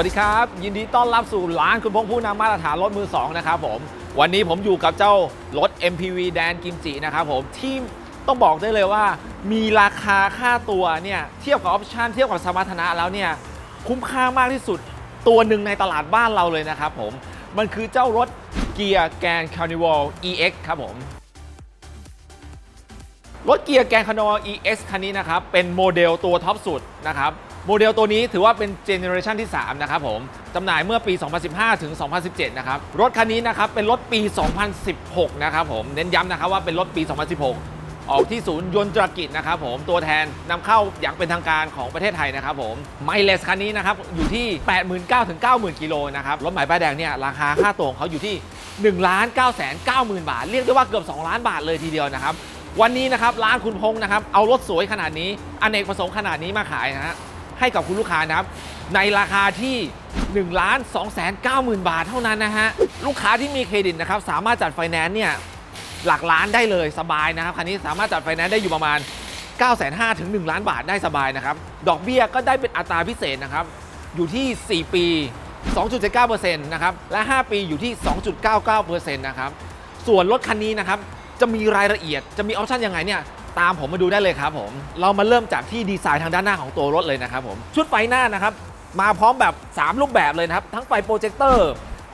สวัสดีครับ ยินดีต้อนรับสู่ร้านคุณพงผู้นำมาตรฐานรถมือ2นะครับผม วันนี้ผมอยู่กับเจ้ารถ MPV แดนกิมจินะครับผมที่ต้องบอกได้เลยว่า มีราคาค่าตัวเนี่ยเทียบกับออปชันเทียบกับสมรรถนะแล้วเนี่ยคุ้มค่ามากที่สุดตัวหนึ่งในตลาดบ้านเราเลยนะครับผม มันคือเจ้ารถเกียร์แกน Carnival EX ครับผมรถเกียร์แกนคานอ EX คันนี้นะครับเป็นโมเดลตัวท็อปสุดนะครับ โมเดลตัวนี้ถือว่าเป็นเจเนอเรชันที่ 3 นะครับผมจำหน่ายเมื่อปี 2015 ถึง 2017 นะครับ รถคันนี้นะครับ เป็นรถปี 2016 นะครับผม เน้นย้ำนะครับว่าเป็นรถปี 2016 ออกที่ศูนย์ยนต์ตรกิจนะครับผม ตัวแทนนำเข้าอย่างเป็นทางการของประเทศไทยนะครับผม ไมเลสคันนี้นะครับ อยู่ที่ 89,000ถึง90,000 กิโลนะครับ รถหมายป้ายแดงเนี่ยราคาค่าตัวของเขาอยู่ที่ 1 9 9 0 0 0 บาท เรียกได้ว่าเกือบ 2 ล้านบาทเลยทีเดียวนะครับ วันนี้นะครับร้านคุณพงษ์นะครับ เอารถสวยขนาดนี้อเนกประสงค์ขนาดนี้มาขายนะฮะ ให้กับคุณลูกค้านะครับ ในราคาที่1ล้าน2 9 0 0 0 0 บาทเท่านั้นนะฮะ ลูกค้าที่มีเครดิตนะครับ สามารถจัดไฟแนนซ์เนี่ยหลักล้านได้เลยสบายนะครับ คันนี้สามารถจัดไฟแนนซ์ได้อยู่ประมาณ 9 5 0 0 0ถึง1ล้านบาทได้สบายนะครับ ดอกเบี้ยก็ได้เป็นอัตราพิเศษนะครับ อยู่ที่ 4 ปี 2.79%นะครับ และ 5 ปีอยู่ที่ 2.99%นะครับ ส่วนรถคันนี้นะครับ จะมีรายละเอียด จะมีออปชันยังไงเนี่ย ตามผมมาดูได้เลยครับผม เรามาเริ่มจากที่ดีไซน์ทางด้านหน้าของตัวรถเลยนะครับผม ชุดไฟหน้านะครับ มาพร้อมแบบ 3 รูปแบบเลยนะครับ ทั้งไฟโปรเจคเตอร์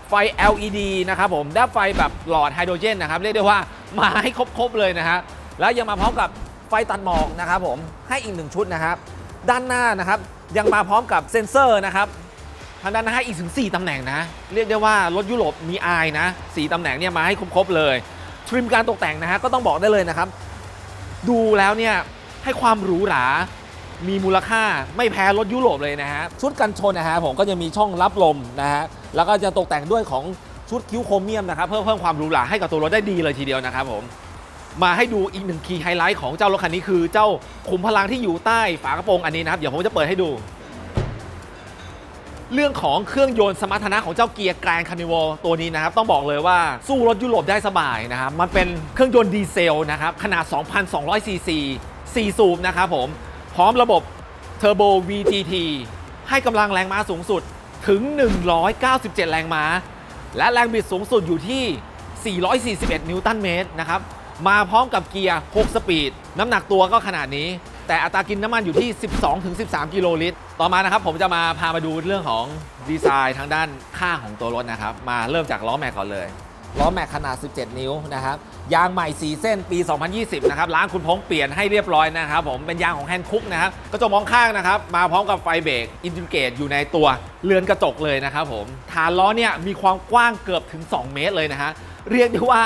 ไฟ LED นะครับผมและไฟแบบหลอดไฮโดรเจนนะครับ เรียกได้ว่ามาให้ครบๆเลยนะฮะ แล้วยังมาพร้อมกับไฟตัดหมอกนะครับผม ให้อีกหนึ่งชุดนะครับ ด้านหน้านะครับ ยังมาพร้อมกับเซ็นเซอร์นะครับทางด้านหน้าอีกถึง 4ตำแหน่งนะ เรียกได้ว่ารถยุโรปมีอายนะ 4ตำแหน่งเนี่ยมาให้ครบๆเลย ทริมการตกแต่งนะฮะก็ต้องบอกได้เลยนะครับ ดูแล้วเนี่ยให้ความหรูหรา มีมูลค่าไม่แพ้รถยุโรปเลยนะฮะ ชุดกันชนนะฮะผมก็จะมีช่องรับลมนะฮะ แล้วก็จะตกแต่งด้วยของชุดคิ้วโครเมียมนะครับเพื่อเพิ่มความหรูหราให้กับตัวรถได้ดีเลยทีเดียวนะครับผมมาให้ดูอีกหนึ่งคีย์ไฮไลท์ของเจ้ารถคันนี้คือเจ้าขุมพลังที่อยู่ใต้ฝากระโปรงอันนี้นะครับ เดี๋ยวผมจะเปิดให้ดู เรื่องของเครื่องยนต์สมรรถนะของเจ้าเกียร์แกรนคานิวลตัวนี้นะครับ ต้องบอกเลยว่าสู้รถยุโรปได้สบายนะครับ มันเป็นเครื่องยนต์ดีเซลนะครับ ขนาด 2,200ซีซี4สูบนะครับผม พร้อมระบบ Turbo VTT ให้กำลังแรงม้าสูงสุดถึง 197 แรงม้า และแรงบิดสูงสุดอยู่ที่ 441 นิวตันเมตรนะครับ มาพร้อมกับเกียร์ 6 สปีด น้ำหนักตัวก็ขนาดนี้ แต่อัตรากินน้ำมันอยู่ที่ 12-13 กิโลลิตร ต่อมานะครับผมจะมาพามาดูเรื่องของดีไซน์ทางด้านข้างของตัวรถนะครับ มาเริ่มจากล้อแม็กก่อนเลย ล้อแม็กขนาด 17 นิ้วนะครับ ยางใหม่4เส้นปี 2020 นะครับร้านคุณพงเปลี่ยนให้เรียบร้อยนะครับผม เป็นยางของแฮนด์คุกนะครับ กระจกมองข้างนะครับ มาพร้อมกับไฟเบรกอินทิเกตอยู่ในตัวเรือนกระจกเลยนะครับผม ฐานล้อเนี่ยมีความกว้างเกือบถึง 2 เมตรเลยนะฮะ เรียกได้ว่า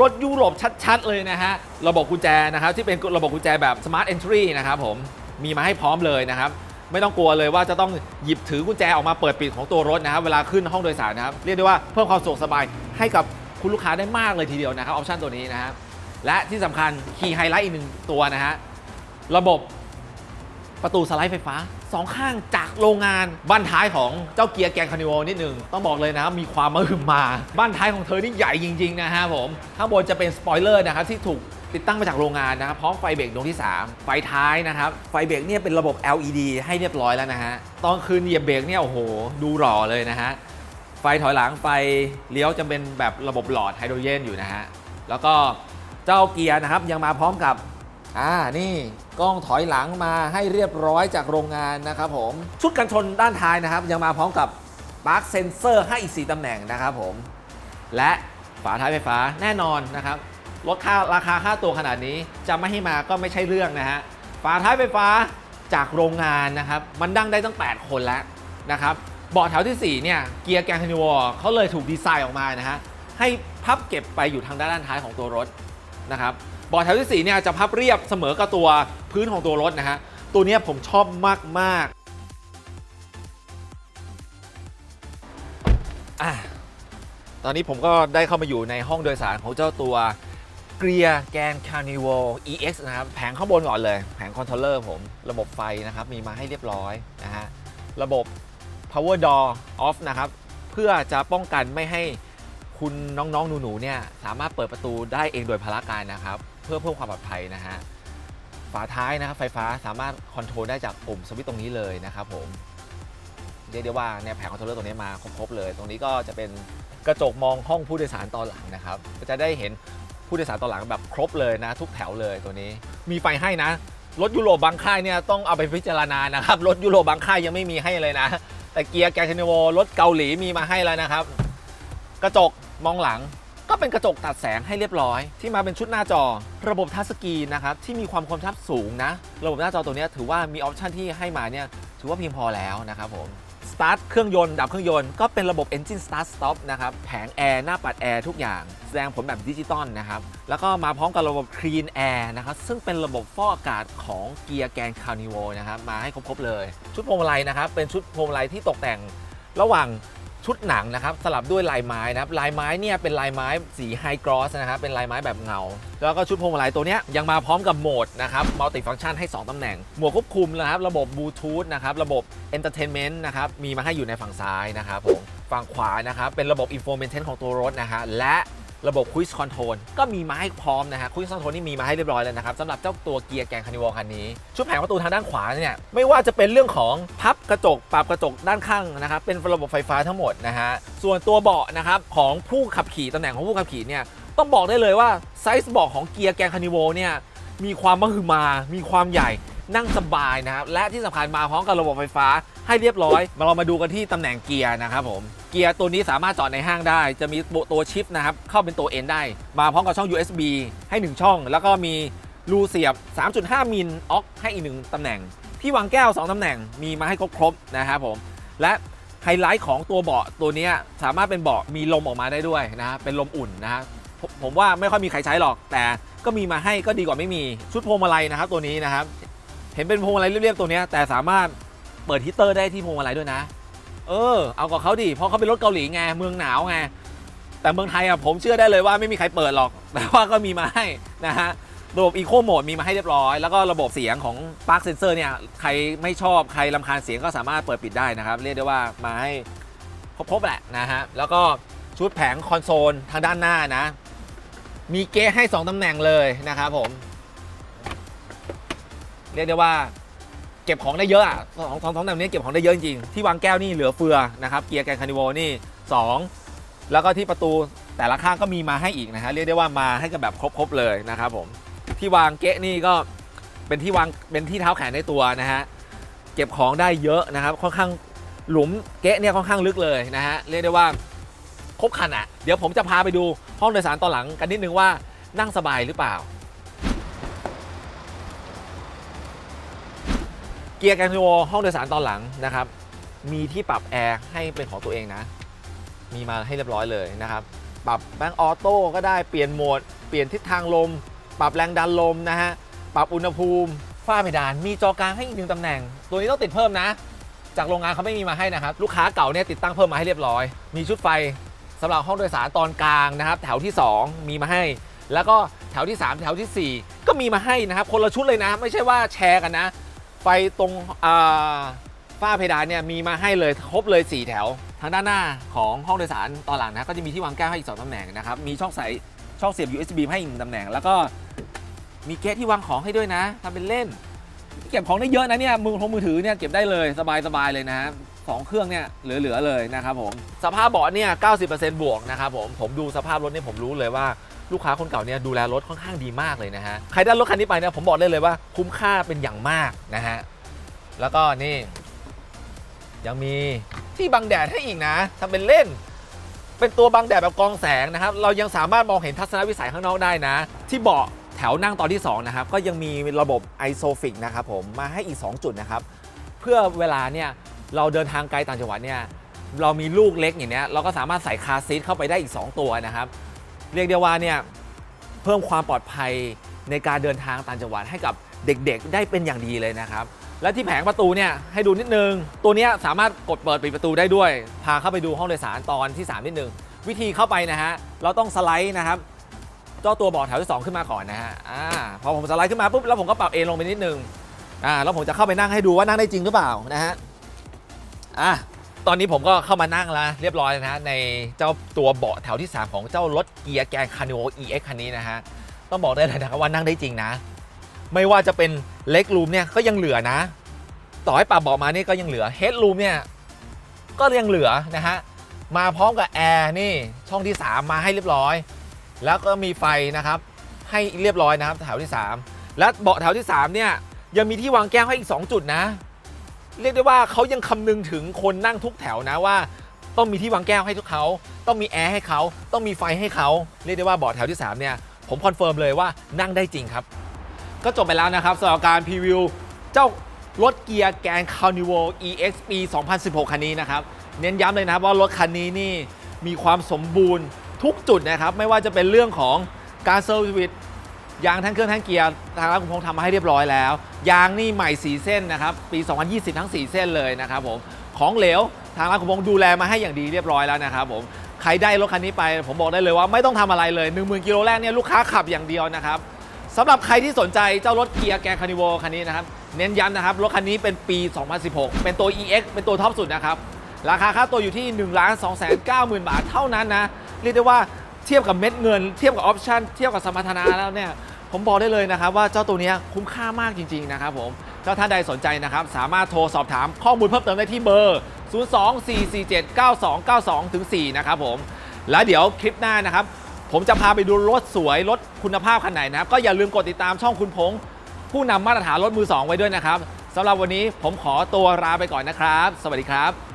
รถยุโรปชัดๆเลยนะฮะ ระบบกุญแจนะครับที่เป็นระบบกุญแจแบบ Smart Entry นะครับผม มีมาให้พร้อมเลยนะครับ ไม่ต้องกลัวเลยว่าจะต้องหยิบถือกุญแจออกมาเปิดปิดของตัวรถนะครับ เวลาขึ้นห้องโดยสารนะครับ เรียกได้ว่าเพิ่มความสะดวกสบายให้กับคุณลูกค้าได้มากเลยทีเดียวนะครับออปชันตัวนี้นะครับและที่สำคัญคีย์ไฮไลท์อีกหนึ่งตัวนะฮะระบบ ประตูสไลด์ไฟฟ้าสองข้างจากโรงงานบ้านท้ายของเจ้าเกียร์แกงคานิวนิดหนึ่งต้องบอกเลยนะมีความมหึมมา บ้านท้ายของเธอนี่ใหญ่จริงๆนะฮะผมข้างบนจะเป็นสปอยเลอร์นะครับที่ถูกติดตั้งมาจากโรงงานนะครับพร้อมไฟเบรกดวงที่ 3 ไฟท้ายนะครับ ไฟเบรกเนี่ยเป็นระบบ LED ให้เรียบร้อยแล้วนะฮะตอนคืนเหยียบเบรกเนี่ยโอ้โห ดูหล่อเลยนะฮะไฟถอยหลังไฟเลี้ยวจะเป็นแบบระบบหลอดไฮโดรเจนอยู่นะฮะแล้วก็เจ้าเกียร์นะครับยังมาพร้อมกับ อ่านี่กล้องถอยหลังมาให้เรียบร้อยจากโรงงานนะครับผม ชุดกันชนด้านท้ายนะครับ ยังมาพร้อมกับปาร์คเซนเซอร์ให้อีก 4 ตำแหน่งนะครับผม และฝาท้ายไฟฟ้าแน่นอนนะครับลดค่าราคาค่าตัวขนาดนี้จะไม่ให้มาก็ไม่ใช่เรื่องนะฮะฝาท้ายไฟฟ้าจากโรงงานนะครับ มันดังได้ตั้ง 8 คนแล้วนะครับเบาะแถวที่ 4 เนี่ย เกียร์แกงคันนิวอเขาเลยถูกดีไซน์ออกมานะฮะให้พับเก็บไปอยู่ทางด้านท้ายของตัวรถนะครับ เบาะแถวที่4เนี่ยจะพับเรียบเสมอกับตัวพื้นของตัวรถนะฮะ ตัวนี้ผมชอบมากๆอะตอนนี้ผมก็ได้เข้ามาอยู่ในห้องโดยสารของเจ้าตัวเกียร์แกน Carnival EX นะครับ แผงข้างบนก่อนเลย แผงคอนโทรลเลอร์ผม ระบบไฟนะครับ มีมาให้เรียบร้อยนะฮะ ระบบ power door off นะครับ เพื่อจะป้องกันไม่ให้คุณน้องๆ หนูๆ เนี่ย สามารถเปิดประตูได้เองโดยพละการนะครับ เพื่อเพิ่มความปลอดภัยนะฮะฝาท้ายนะครับไฟฟ้าสามารถคอนโทรลได้จากปุ่มสวิตช์ตรงนี้เลยนะครับผมเรียกได้ว่าเนี่ยแผงคอนโทรลเลอร์ตัวนี้มาครบๆเลย ตรงนี้ก็จะเป็นกระจกมองห้องผู้โดยสารตอนหลังนะครับก็จะได้เห็นผู้โดยสารตอนหลังแบบครบเลยนะ ทุกแถวเลยตัวนี้ มีไฟให้นะรถยุโรปบางค่ายเนี่ยต้องเอาไปพิจารณานะครับรถยุโรปบางค่ายยังไม่มีให้เลยนะ แต่เกียร์แกรนคานิโวรถเกาหลีมีมาให้แล้วนะครับ กระจกมองหลัง ก็เป็นกระจกตัดแสงให้เรียบร้อย ที่มาเป็นชุดหน้าจอ ระบบทัชสกรีนนะครับที่มีความคมชัดสูงนะ ระบบหน้าจอตัวนี้ถือว่ามีออปชันที่ให้มาเนี่ยถือว่าเพียงพอแล้วนะครับผมสตาร์ทเครื่องยนต์ดับเครื่องยนต์ก็เป็นระบบ Engine Start Stop นะครับแผงแอร์หน้าปัดแอร์ทุกอย่าง แสดงผลแบบดิจิตอลนะครับ แล้วก็มาพร้อมกับระบบ Clean Air นะครับซึ่งเป็นระบบฟอกอากาศของเกียร์แกนคาร์นิวนะครับมาให้ครบๆเลย ชุดพวงมาลัยนะครับเป็นชุดพวงมาลัยที่ตกแต่งระหว่าง ชุดหนังนะครับสลับด้วยลายไม้นะครับลายไม้เนี่ยเป็นลายไม้สีไฮกรอสนะครับเป็นลายไม้แบบเงา แล้วก็ชุดพวงมาลัยตัวนี้ยังมาพร้อมกับโหมดนะครับมัลติฟังก์ชันให้ 2 ตำแหน่ง หมวกควบคุมนะครับระบบบลูทูธนะครับระบบเอนเตอร์เทนเมนต์นะครับมีมาให้อยู่ในฝั่งซ้ายนะครับผมฝั่งขวานะครับเป็นระบบอินโฟเมนเทนของตัวรถนะฮะและ ระบบคุยส์คอนโทรลก็มีมาให้พร้อมนะฮะคุยส์คอนโทรลนี่มีมาให้เรียบร้อยแล้วนะครับสำหรับเจ้าตัวเกียร์แกงคานิวอลคันนี้ ชุดแผงประตูทางด้านขวาเนี่ยไม่ว่าจะเป็นเรื่องของพับกระจกปรับกระจกด้านข้างนะครับเป็นระบบไฟฟ้าทั้งหมดนะฮะส่วนตัวเบาะนะครับของผู้ขับขี่ตำแหน่งของผู้ขับขี่เนี่ยต้องบอกได้เลยว่าไซส์เบาะของเกียร์แกงคานิวอลเนี่ยมีความมหึมา มีความใหญ่ นั่งสบายนะครับและที่สำคัญมาพร้อมกับระบบไฟฟ้าให้เรียบร้อย มาเรามาดูกันที่ตำแหน่งเกียร์นะครับผมเกียร์ตัวนี้สามารถจอดในห้างได้ จะมีตัวชิปนะครับเข้าเป็นตัว N ได้ มาพร้อมกับช่อง USB ให้ 1 ช่อง แล้วก็มีรูเสียบ 3.5 มิลออกให้อีกหนึ่งตำแหน่งที่วางแก้ว 2 ตำแหน่งมีมาให้ครบๆนะครับผมและไฮไลท์ของตัวเบาะตัวนี้สามารถเป็นเบาะมีลมออกมาได้ด้วยนะเป็นลมอุ่นนะผมว่าไม่ค่อยมีใครใช้หรอก แต่ก็มีมาให้ก็ดีกว่าไม่มีชุดพวงมาลัยนะครับตัวนี้นะครับ เห็นเป็นพวงมาลัยเรียบๆตัวนี้แต่สามารถเปิดฮีตเตอร์ได้ที่พวงมาลัยด้วยนะ เออ เอากับเขาดิเพราะเขาเป็นรถเกาหลีไงเมืองหนาวไงแต่เมืองไทยอะผมเชื่อได้เลยว่าไม่มีใครเปิดหรอก แต่ว่าก็มีมาให้นะฮะระบบ Eco Mode มีมาให้เรียบร้อย แล้วก็ระบบเสียงของ Park Sensor เนี่ย ใครไม่ชอบใครลำคาญเสียงก็สามารถเปิดปิดได้นะครับ เรียกได้ว่ามาให้ครบๆแหละนะฮะ แล้วก็ชุดแผงคอนโซลทางด้านหน้านะ มีเก๊ให้ 2ตำแหน่งเลยนะครับผม เรียกได้ว่าเก็บของได้เยอะอะสองสองสองแบบนี้เก็บของได้เยอะจริงๆที่วางแก้วนี่เหลือเฟือนะครับเกียร์แกนคานิโวนี่ 2 แล้วก็ที่ประตูแต่ละข้างก็มีมาให้อีกนะฮะเรียกได้ว่ามาให้กันแบบครบๆเลยนะครับผมที่วางเกะนี่ก็เป็นที่วางเป็นที่เท้าแขนในตัวนะฮะเก็บของได้เยอะนะครับค่อนข้างหลุมเกะเนี่ยค่อนข้างลึกเลยนะฮะเรียกได้ว่าครบคันอะเดี๋ยวผมจะพาไปดูห้องโดยสารตอนหลังกันนิดนึงว่านั่งสบายหรือเปล่า เกียร์แกนโวห้องโดยสารตอนหลังนะครับ มีที่ปรับแอร์ให้เป็นของตัวเองนะ มีมาให้เรียบร้อยเลยนะครับ ปรับแบงค์ออโต้ก็ได้เปลี่ยนโหมด เปลี่ยนทิศทางลม ปรับแรงดันลมนะฮะ ปรับอุณหภูมิ ฝ้าเพดาน มีจอกลางให้อีกหนึ่งตำแหน่ง ตัวนี้ต้องติดเพิ่มนะ จากโรงงานเขาไม่มีมาให้นะครับ ลูกค้าเก่าเนี่ยติดตั้งเพิ่มมาให้เรียบร้อย มีชุดไฟสำหรับห้องโดยสารตอนกลางนะครับ แถวที่ 2 มีมาให้ แล้วก็แถวที่ 3 แถวทีสี่4 ก็มีมาให้นะครับ คนละชุดเลยนะ ไม่ใช่ว่าแชร์กันนะ ไฟตรงฝ้าเพดานเนี่ยมีมาให้เลยครบเลย 4 แถว ทางด้านหน้าของห้องโดยสารตอนหลังนะก็จะมีที่วางแก้วให้อีก2ตำแหน่งนะครับมีช่องใส่ช่องเสียบ USB ให้อีกหนึ่งตำแหน่ง แล้วก็มีเกสที่วางของให้ด้วยนะทำเป็นเล่น เก็บของได้เยอะนะเนี่ยมือของมือถือเนี่ยเก็บได้เลยสบายๆเลยนะสองเครื่องเนี่ยเหลือๆเลยนะครับผมสภาพเบาะเนี่ย90%บวกนะครับผมผมดูสภาพรถเนี่ยผมรู้เลยว่า ลูกค้าคนเก่าเนี่ยดูแลรถค่อนข้างดีมากเลยนะฮะใครได้รถคันนี้ไปเนี่ยผมบอกได้เลยว่า คุ้มค่าเป็นอย่างมากนะฮะแล้วก็นี่ยังมีที่บังแดดให้อีกนะทำเป็นเล่น เป็นตัวบังแดดแบบกองแสงนะครับ เรายังสามารถมองเห็นทัศนวิสัยข้างนอกได้นะ ที่เบาะแถวนั่งตอนที่ 2 นะครับ ก็ยังมีระบบ ISOFIX นะครับผมมาให้อีก 2 จุดนะครับ เพื่อเวลาเนี่ยเราเดินทางไกลต่างจังหวัดเนี่ยเรามีลูกเล็กอย่างเนี้ยเราก็สามารถใส่คาซีทเข้าไปได้อีก 2 ตัวนะครับ เรียกได้ว่าเนี่ยเพิ่มความปลอดภัยในการเดินทางต่างจังหวัดให้กับเด็กๆ ได้เป็นอย่างดีเลยนะครับ และที่แผงประตูเนี่ยให้ดูนิดนึง ตัวนี้สามารถกดเปิดปิดประตูได้ด้วย พาเข้าไปดูห้องโดยสารตอนที่ 3 นิดนึง วิธีเข้าไปนะฮะเราต้องสไลด์นะครับเจ้าตัวบาะแถวที่ 2 ขึ้นมาก่อนนะฮะอ่าพอผมสไลด์ขึ้นมาปุ๊บแล้วผมก็ปรับเอนลงไปนิดนึงอ่าแล้วผมจะเข้าไปนั่งให้ดูว่านั่งได้จริงหรือเปล่านะฮะอะ ตอนนี้ผมก็เข้ามานั่งแล้วเรียบร้อยนะฮะในเจ้าตัวเบาะแถวที่ 3 ของเจ้ารถเกียร์แกนคานิโอ EX คันนี้นะฮะ ต้องบอกได้เลยนะครับว่านั่งได้จริงนะ ไม่ว่าจะเป็นเล็กรูมเนี่ยก็ยังเหลือนะ ต่อให้ปรับเบาะมานี่ก็ยังเหลือเฮดรูมเนี่ยก็ยังเหลือนะฮะ มาพร้อมกับแอร์นี่ช่องที่ 3 มาให้เรียบร้อย แล้วก็มีไฟนะครับให้เรียบร้อยนะครับแถวที่ 3 และเบาะแถวที่ 3 เนี่ยยังมีที่วางแก้วให้อีก 2 จุดนะ เรียกได้ว่าเขายังคำนึงถึงคนนั่งทุกแถวนะว่า ต้องมีที่วางแก้วให้ทุกเขา ต้องมีแอร์ให้เขา ต้องมีไฟให้เขา เรียกได้ว่าเบาะแถวที่ 3 เนี่ย ผมคอนเฟิร์มเลยว่านั่งได้จริงครับ ก็จบไปแล้วนะครับสำหรับการพรีวิว เจ้ารถเกียร์แกน Carnival EX ปี2016 คันนี้นะครับ เน้นย้ำเลยนะครับว่ารถคันนี้นี่มีความสมบูรณ์ทุกจุดนะครับ ไม่ว่าจะเป็นเรื่องของการเซอร์วิส ยางทั้งเครื่องทั้งเกียร์ทางร้านคุณพงษ์ทำมาให้เรียบร้อยแล้ว ยางนี่ใหม่4เส้นนะครับปี 2020 ทั้ง 4 เส้นเลยนะครับผมของเหลวทางร้านคุณพงษ์ดูแลมาให้อย่างดีเรียบร้อยแล้วนะครับผมใครได้รถคันนี้ไป ผมบอกได้เลยว่าไม่ต้องทำอะไรเลย 10,000กิโลแรกเนี่ยลูกค้าขับอย่างเดียวนะครับสำหรับใครที่สนใจเจ้ารถเกียร์แกนคานิวคันนี้นะครับเน้นย้ำนะครับรถคันนี้เป็นปี 2016 เป็นตัว EX เป็นตัวท็อปสุดนะครับราคาค่าตัวอยู่ที่ 1 2 9 0 0 0 0บาทเท่านั้นนะ เรียกได้ว่าเทียบกับเม็ดเงิน เทียบกับออปชั่นเทียบกับสมรรถนะแล้วเนี่ย ผมบอกได้เลยนะครับว่าเจ้าตัวนี้คุ้มค่ามากจริงๆนะครับผมถ้าท่านใดสนใจนะครับสามารถโทรสอบถามข้อมูลเพิ่มเติมได้ที่เบอร์ 024479292ถึง4นะครับผมแล้วเดี๋ยวคลิปหน้านะครับ ผมจะพาไปดูรถสวยรถคุณภาพคันไหนนะครับ ก็อย่าลืมกดติดตามช่องคุณพงษ์ผู้นำมาตรฐานรถมือ 2 ไว้ด้วยนะครับสำหรับวันนี้ผมขอตัวลาไปก่อนนะครับ สวัสดีครับ